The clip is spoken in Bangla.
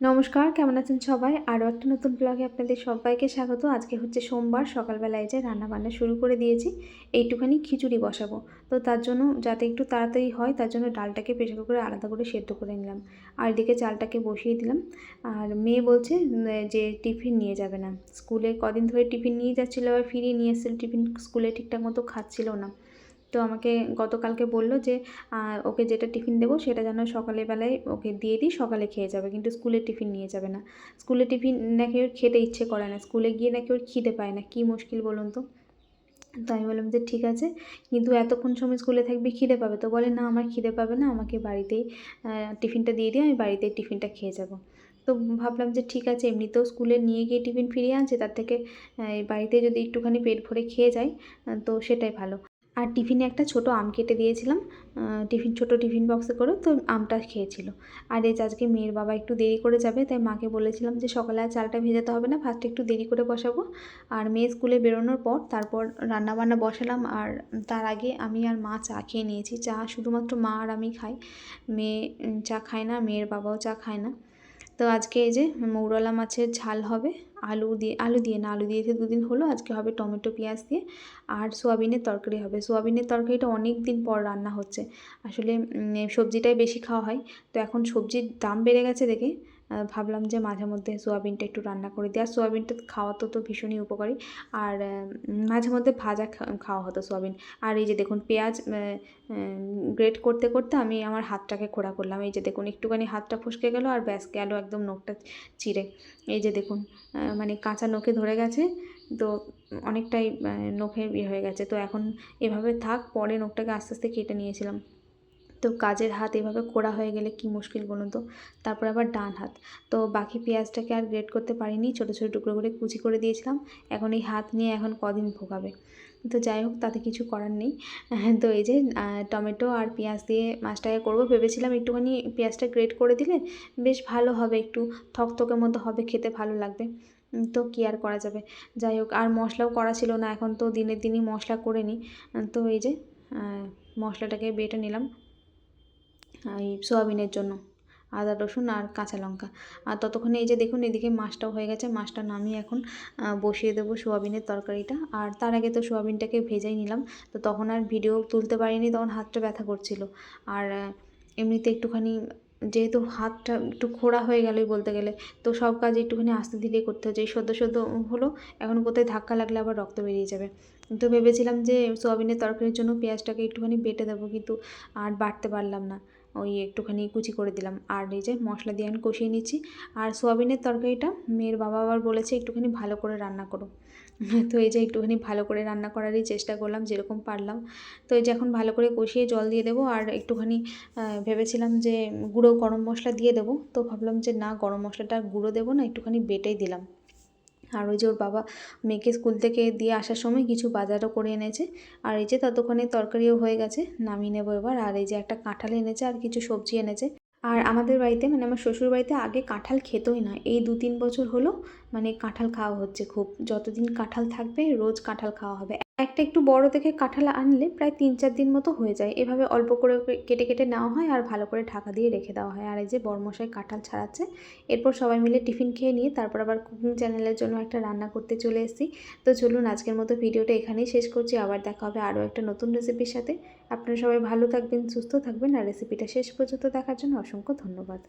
নমস্কার, কেমন আছেন সবাই? আরও একটা নতুন ব্লগে আপনাদের সবাইকে স্বাগত। আজকে হচ্ছে সোমবার, সকালবেলায় যে রান্না বান্না শুরু করে দিয়েছি, এইটুখানি খিচুড়ি বসাবো। তো তার জন্য যাতে একটু তাড়াতাড়ি হয়, তার জন্য ডালটাকে প্রেশার কুকারে আলাদা করে সেদ্ধ করে নিলাম। আর এদিকে চালটাকে বসিয়ে দিলাম। আর মেয়ে বলছে যে টিফিন নিয়ে যাবে না। স্কুলে কদিন ধরে টিফিন নিয়ে যাচ্ছিল, আবার ফিরিয়ে নিয়ে এসেছিল। টিফিন স্কুলে ঠিকঠাক মতো খাচ্ছিল না। তো আমাকে গতকালকে বলল যে ওকে যেটা টিফিন দেবো সেটা যেন সকালে বেলায় ওকে দিয়ে দিই, সকালে খেয়ে যাবে। কিন্তু স্কুলে টিফিন নিয়ে যাবে না। স্কুলে টিফিন নাকি ওর খেতে ইচ্ছে করে না। স্কুলে গিয়ে নাকি ওর খিদে পায় না। কী মুশকিল বলুন তো? তো আমি বললাম যে, ঠিক আছে। কিন্তু এতক্ষণ সময় স্কুলে থাকবি, খিদে পাবে। তো বলে, না, আমার খিদে পাবে না। আমাকে বাড়িতেই টিফিনটা দিয়ে দিই আমি বাড়িতেই টিফিনটা খেয়ে যাব। তো ভাবলাম যে, ঠিক আছে। এমনিতেও স্কুলে নিয়ে গিয়ে টিফিন ফিরিয়ে আনছে। তার থেকে বাড়িতে যদি একটুখানি পেট ভরে খেয়ে যায় তো সেটাই ভালো। আর টিফিনে একটা ছোট আম কেটে দিয়েছিলাম টিফিন, ছোট টিফিন বক্সে করে তো আমটা খেয়েছিল। আর এই আজকে মেয়ের বাবা একটু দেরি করে যাবে, তাই মাকে বলেছিলাম যে সকালে আর চালটা ভেজাতে হবে না ফার্স্টে একটু দেরি করে বসাবো। আর মেয়ে স্কুলে বেরোনোর পর তারপর রান্না বান্না বসালাম, আর তার আগে আমি আর মা চা খেয়ে নিয়েছি। চা শুধুমাত্র মা আর আমি খাই, মেয়ে চা খায় না, মেয়ের বাবাও চা খায় না। তো আজকে এই যে মৌরলা মাছের ঝাল হবে আলু দিয়ে আলু দিয়ে না, আলু দিয়েছে দুদিন হলো আজকে হবে টমেটো, পেঁয়াজ দিয়ে আর সোয়াবিনের তরকারি হবে। সোয়াবিনের তরকারিটা অনেক দিন পর রান্না হচ্ছে। আসলে সবজিটাই বেশি খাওয়া হয়। তো এখন সবজির দাম বেড়ে গেছে দেখে। ভাবলাম যে মাঝে মধ্যে সোয়াবিনটা একটু রান্না করে দিই। আর সোয়াবিনটা খাওয়া তো তো ভীষণই উপকারী। আর মাঝে মধ্যে ভাজা খাওয়া হতো সোয়াবিন। আর এই যে দেখুন পেঁয়াজ গ্রেট করতে করতে আমি আমার হাতটাকে খোড়া করলাম। এই যে দেখুন একটুখানি হাতটা ফসকে গেল আর ব্যাস গেল একদম নখটা চিড়ে এই যে দেখুন মানে কাঁচা নখে ধরে গেছে। তো অনেকটাই নখে ইয়ে হয়ে গেছে। তো এখন এভাবে থাক, পরে নখটাকে আস্তে আস্তে কেটে নিয়েছিলাম। তো কাজের হাত এভাবে খোড়া হয়ে গেলে কি মুশকিল বলুন তো? তারপর আবার ডান হাত। তো বাকি পেঁয়াজটাকে আর গ্রেড করতে পারিনি, ছোটো ছোটো টুকরো করে কুচি করে দিয়েছিলাম। এখন এই হাত নিয়ে এখন কদিন ভোগাবে? তো যাই হোক, তাতে কিছু করার নেই। তো এই যে টমেটো আর পেঁয়াজ দিয়ে মাছটাকে করব, ভেবেছিলাম একটুখানি পেঁয়াজটা গ্রেড করে দিলে বেশ ভালো হবে, একটু থকথকে মতো হবে, খেতে ভালো লাগবে। তো কী আর করা যাবে? যাই হোক, আর মশলাও করা ছিল না, এখন তো দিনের দিনই মশলা করে নিই। তো এই যে মশলাটাকে বেটে নিলাম। এই সোয়াবিনের জন্য, আদা, রসুন আর কাঁচা লঙ্কা। আর ততক্ষণে এই যে দেখুন, এদিকে মাছটাও হয়ে গেছে। মাছটা নামিয়ে এখন বসিয়ে দেবো সোয়াবিনের তরকারিটা। আর তার আগে তো সোয়াবিনটাকে ভেজাই নিলাম। তো তখন আর ভিডিও তুলতে পারিনি, তখন হাতটা ব্যথা করছিল। আর এমনিতে একটুখানি যেহেতু হাতটা একটু খোড়া হয়ে গেলই বলতে গেলে, তো সব কাজ একটুখানি আস্তে ধীরে করতে হচ্ছে এই সদ্য সদ্য হলো, এখন কোথায় ধাক্কা লাগলে আবার রক্ত বেরিয়ে যাবে। তো ভেবেছিলাম যে সোয়াবিনের তরকারির জন্য পেঁয়াজটাকে একটুখানি বেটে দেবো কিন্তু আর বাটতে পারলাম না। ওই একটুখানি কুচি করে দিলাম। আর এই যে মশলা দিয়ে আমি কষিয়ে নিচ্ছি। আর সোয়াবিনের তরকারিটা মেয়ের বাবা আবার বলেছে একটুখানি ভালো করে রান্না করো। তো এই যে একটুখানি ভালো করে রান্না করারই চেষ্টা করলাম, যেরকম পারলাম। তো এই যে এখন ভালো করে কষিয়ে জল দিয়ে দেবো। আর একটুখানি ভেবেছিলাম যে গুঁড়ো গরম মশলা দিয়ে দেবো। তো ভাবলাম যে না, গরম মশলাটা গুঁড়ো দেবো না, একটুখানি বেটেই দিলাম। আর ওই যে ওর বাবা মেয়েকে স্কুল থেকে দিয়ে আসার সময় কিছু বাজারও করে এনেছে। আর এই যে ততক্ষণে তরকারিও হয়ে গেছে, নামিয়ে নেব এবার। আর এই যে একটা কাঁঠাল এনেছে আর কিছু সবজি এনেছে। আর আমাদের বাড়িতে মানে আমার শ্বশুর বাড়িতে আগে কাঁঠাল খেতই না। এই দু তিন বছর হলো মানে কাঁঠাল খাওয়া হচ্ছে খুব। যতদিন কাঁঠাল থাকবে, রোজ কাঁঠাল খাওয়া হবে। একটা একটু বড় দেখে কাঁঠাল আনলে প্রায় তিন চার দিন মতো হয়ে যায়। এভাবে অল্প করে কেটে কেটে নেওয়া হয় আর ভালো করে ঢাকা দিয়ে রেখে দেওয়া হয়। আর এই যে বরমশাই কাঁঠাল ছাড়াচ্ছে, এরপর সবাই মিলে টিফিন খেয়ে নিয়ে তারপর আবার কুকিং চ্যানেলের জন্য একটা রান্না করতে চলে এসেছি। তো চলুন আজকের মতো ভিডিওটা এখানেই শেষ করছি। আবার দেখা হবে আরও একটা নতুন রেসিপির সাথে। আপনারা সবাই ভালো থাকবেন, সুস্থ থাকবেন। আর রেসিপিটা শেষ পর্যন্ত দেখার জন্য অসংখ্য ধন্যবাদ।